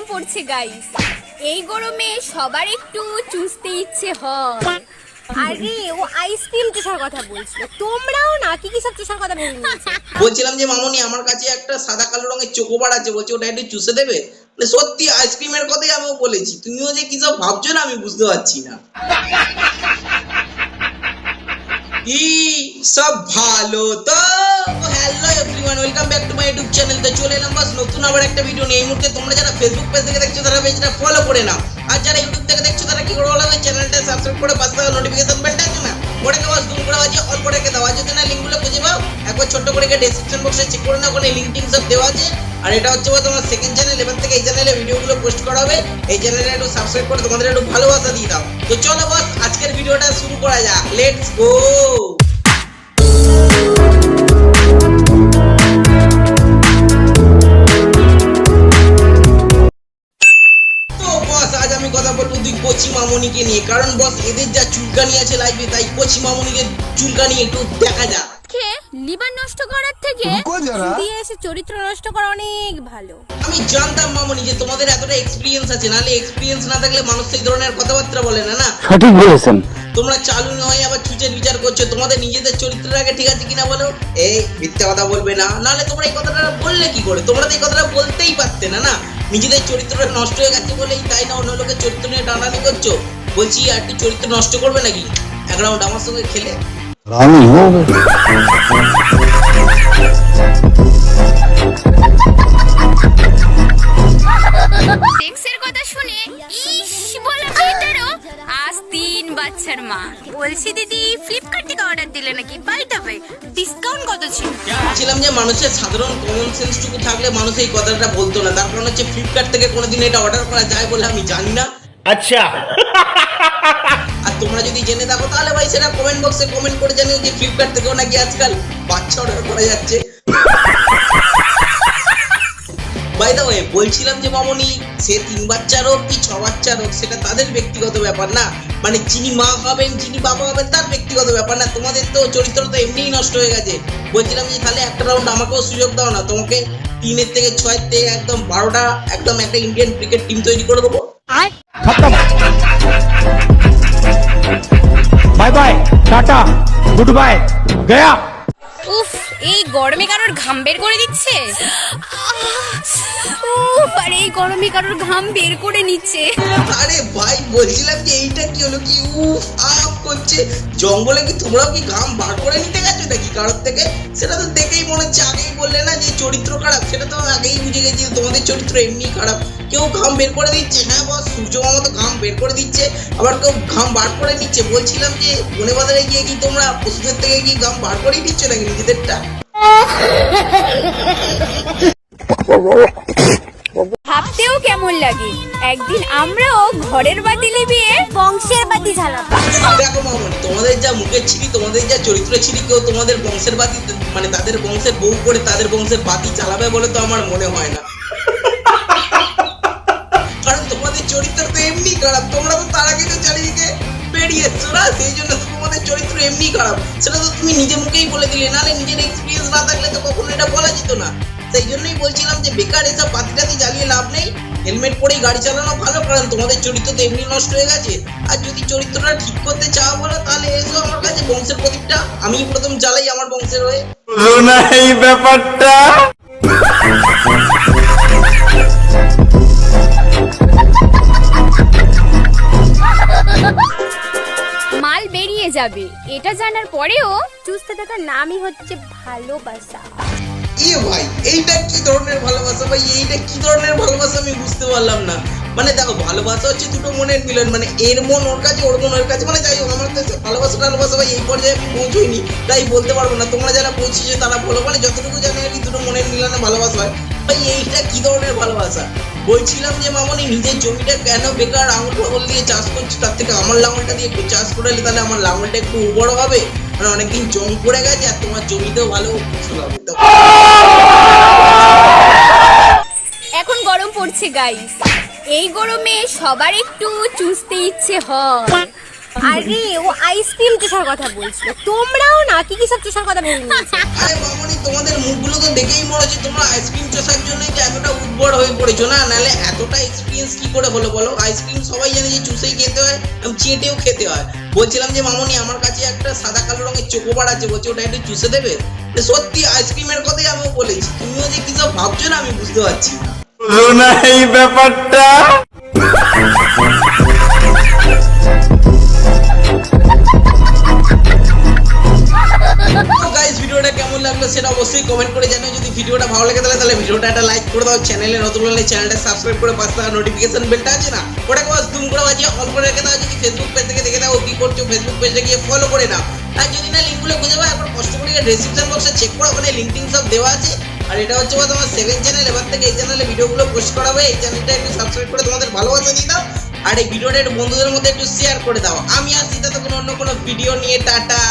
গরম পড়ছে গাইস এই গরমে সবার একটু চুষতে ইচ্ছে হয়। আরে, ও আইসক্রিম চুষার কথা বলছিল। তোমরাও কি সব চুষার কথা বলছিলাম যে, মামনি, আমার কাছে একটা সাদা কালো রঙের আছে। বলছে, ওটা একটু চুষে দেবে? সত্যি আইসক্রিমের কথাই আমিও বলেছি। তুমিও যে কি সব ভাবছ না, আমি বুঝতে পারছি না। কি সব ভালো তো এই মুহূর্তে তোমরা যারা ফেসবুক পেজ দেখছ, তারা ফলো করে নাও। আর যারা ইউটিউব থেকে দেখছ, তারা কি করে, বলো চ্যানেলটা সাবস্ক্রাইব করে পাশে যদি না লিঙ্কগুলো খুঁজে একবার ছোট্ট করে ডেসক্রিপশন বক্সে চেক করে নাও, ওখানে লিঙ্ক টিঙ্ক সব দেওয়া আছে। আর এটা হচ্ছে তোমার সেকেন্ড চ্যানেল এবার থেকে এই চ্যানেলে ভিডিওগুলো পোস্ট করা হবে। এই চ্যানেলে একটু সাবস্ক্রাইব করে তোমাদের একটু ভালোবাসা দিয়ে দাও। তো চলো বস, আজকের ভিডিওটা শুরু করা যাক। লেটস গো মামনিকে নিয়ে। কারণ বস এদের যা চুলকানি আছে লাইফে তাই কোচ মামনিকে চুলকানি একটু দেখা যাক। লিভার নষ্ট করার থেকে দিয়ে এসে চরিত্র নষ্ট করা অনেক ভালো। আমি জানতাম মামনি যে তোমাদের এতটা এক্সপিরিয়েন্স আছে নালে এক্সপিরিয়েন্স না থাকলে মানুষ এই ধরনের কথাবার্তা বলে না না? সঠিক বলেছেন। তোমরা চালু নয়, আবার চুচের বিচার করছ। তোমাদের নিজেদের চরিত্রের আগে ঠিক আছে কিনা বলো? এই মিথ্যা কথা বলবে না। নাহলে তোমরা এই কথাটা বললে কি করে? তোমরা তো এই কথাটা বলতেই পারতে না না? নিজেদের চরিত্রটা নষ্ট হয়ে গেছে বলেই তাই না অন্য লোকের চরিত্র নিয়ে টানানি করছ? বলছি, আর একটু চরিত্র নষ্ট করবে নাকি? এক রাউন্ড আমার সঙ্গে খেলে। রানী ডিসকাউন্ট কত ছিল? বলছিলাম যে মানুষের সাধারণ কমন সেন্সটুকু থাকলে মানুষ এই কথাটা বলতো না। তার কারণ হচ্ছে ফ্লিপকার্ট থেকে কোনোদিন এটা অর্ডার করা যায় বলে আমি জানি না। আচ্ছা। আর তোমরা যদি জেনে থাকো তাহলে ভাই সেটা কমেন্ট বক্সে কমেন্ট করে জানিও যে ফ্লিপকার্ট থেকেও নাকি আজকাল বাচ্চা অর্ডার করা যাচ্ছে। বাই দা ওয়ে বলছিলাম যে মামনি সে তিন বাচ্চার হোক কি ছ বাচ্চার হোক সেটা তাদের ব্যক্তিগত ব্যাপার না। মানে যিনি মা হবেন যিনি বাবা হবেন তার ব্যক্তিগত ব্যাপার না। তোমাদের তো চরিত্র তো এমনিই নষ্ট হয়ে গেছে। বলছিলাম যে তাহলে একটা রাউন্ড আমাকেও সুযোগ দাও না। তোমাকে তিনের থেকে ছয়ের থেকে একদম বারোটা একদম একটা ইন্ডিয়ান ক্রিকেট টিম তৈরি করে দেবো। Bye bye tata good bye Gaya. গরমে কারোর ঘাম বের করে দিচ্ছে? আর এই গরমে কারোর ঘাম বের করে নিচ্ছে। আরে ভাই বলছিলাম যে এইটা কি হলো কি? উফ আপ করছে। জঙ্গলে কি তোমরাও কি ঘাম বার করে নিতে গেছো নাকি কারোর থেকে? সেটা তো দেখেই মনে হচ্ছে আগেই বললে না যে চরিত্র খারাপ? সেটা তো আগেই বুঝে গেছি তোমাদের চরিত্র এমনি খারাপ। কেউ ঘাম বের করে দিচ্ছে হ্যাঁ বস সূর্য মামা তো ঘাম বের করে দিচ্ছে আবার কেউ ঘাম বার করে নিচ্ছে। বলছিলাম যে বনে বাজারে গিয়ে কি তোমরা পশুদের থেকে কি ঘাম বার করেই দিচ্ছ নাকি নিজেদেরটা? ভাবতেও কেমন লাগে? একদিন আমরাও ঘরের বাতি লিবিয়ে বংশের বাতি মামনি তোমাদের যা মুখের ছিরি, তোমাদের যা চরিত্র ছিরি, কেউ তোমাদের বংশের বাতি মানে তাদের বংশের বউ করে তাদের বংশের বাতি চালাবে বলে তো আমার মনে হয় না। কারণ তোমাদের চরিত্র তো এমনি খারাপ, তোমরা তো তার আগে তো চারিদিকে বেরিয়ে এসছো না? সেই জন্য তোমাদের চরিত্র এমনি খারাপ। সেটা তো তুমি নিজে মুখেই বলে দিলে, নাহলে নিজের এক্সপিরিয়েন্স না থাকলে তো কখনো এটা বলা যেত না। সেই জন্যই বলছিলাম যে বেকার এসব বাতি টাতি জ্বালিয়ে লাভ নেই। হেলমেট পরেই গাড়ি চালানো ভালো, কারণ তোমাদের চরিত্র তো এমনি নষ্ট হয়ে গেছে। আর যদি চরিত্রটা ঠিক করতে চাও বলো, তাহলে এসো আমার কাছে বংশের প্রদীপটা। আমি প্রথম জ্বালাই আমার বংশের হয়ে। এই ব্যাপারটা জানার পরেও চুষতে থাকার নামই হচ্ছে ভালোবাসা। ইয়ে ভাই, এইটা কি ধরনের ভালোবাসা ভাই? এইটা কি ধরনের ভালোবাসা আমি বুঝতে পারলাম না। মানে দেখো, ভালোবাসা হচ্ছে দুটো মনের মিলন। মানে এর মন ওর কাছে, ওর মন ওর কাছে। মানে যাই হোক, আমার এসব ভালোবাসা টালোবাসা ভাই, এই পর্যায়ে আমি পৌঁছইনি। তাই বলতে পারব না। তোমরা যারা পৌঁছেছো তারা বলো মানে যতটুকু জানি আর কি, দুটো মনের মিলনে ভালোবাসা হয়। ভাই, এইটা কি ধরনের ভালোবাসা? বলছিলাম যে, মামনি, নিজের জমিটা কেন বেকার আঙুল ফাঙুল দিয়ে চাষ করছ? তার থেকে আমার লাঙলটা দিয়ে একটু চাষ করালে তাহলে আমার লাঙলটা একটু উর্বর হবে। মানে অনেকদিন জম পড়ে গেছে আর তোমার জমিতেও ভালো ফসল হবে। এখন গরম পড়ছে গাইস এই গরমে সবার একটু চুষতে ইচ্ছে হয়। আরে ও আইসক্রিম চোষার কথা বলছিল। তোমরাও না? কি কি সব চোষার কথা ভেবে নিয়েছো? আরে মামনি তোমাদের মুখগুলো তো দেখেই মনে হচ্ছে তোমরা আইসক্রিম চষার জন্য যে এতটা উদ্ভর হয়ে পড়েছো। না নাহলে এতটা এক্সপিরিয়েন্স কি করে হলো বলো? আইসক্রিম সবাই জানে যে চুষেই খেতে হয় এবং চেটেও খেতে হয়। বলছিলাম যে মামনি আমার কাছে একটা সাদা কালো রঙের চোকোবার আছে। বলছে ওটা একটু চুষে দেবে? সত্যি আইসক্রিমের কথাই আমিও বলেছি। তুমিও যে কি সব ভাবছ না আমি বুঝতে পারছি না। এই ব্যাপারটা ভিডিওটা ভালো লাগে তাহলে তাহলে ভিডিওটা একটা লাইক করে দাও চ্যানেলে নতুন হলে চ্যানেলটা সাবস্ক্রাইব করে পাশে থাকা নোটিফিকেশন বেলটা আছে না? ওটাকে বাস দুম করে বাজিয়ে অন করে রেখে দাও, যদি ফেসবুক পেজ থেকে দেখে দাও কি করছ ফেসবুক পেজে গিয়ে ফলো করে নাও। আর যদি না লিঙ্কগুলো খুঁজে পাও, একবার কষ্ট করে ডেসক্রিপশন বক্সে চেক করো, ওখানে লিঙ্ক টিঙ্ক সব দেওয়া আছে। আর এটা হচ্ছে তোমার সেভেন চ্যানেল এবার থেকে এই চ্যানেলে ভিডিওগুলো পোস্ট করা হবে, এই চ্যানেলটা একটু সাবস্ক্রাইব করে তোমাদের ভালোবাসা দিয়ে দাও। আর এই ভিডিওটা একটু বন্ধুদের মধ্যে একটু শেয়ার করে দাও। আমি আসছি তখন অন্য কোনো ভিডিও নিয়ে, টাটা।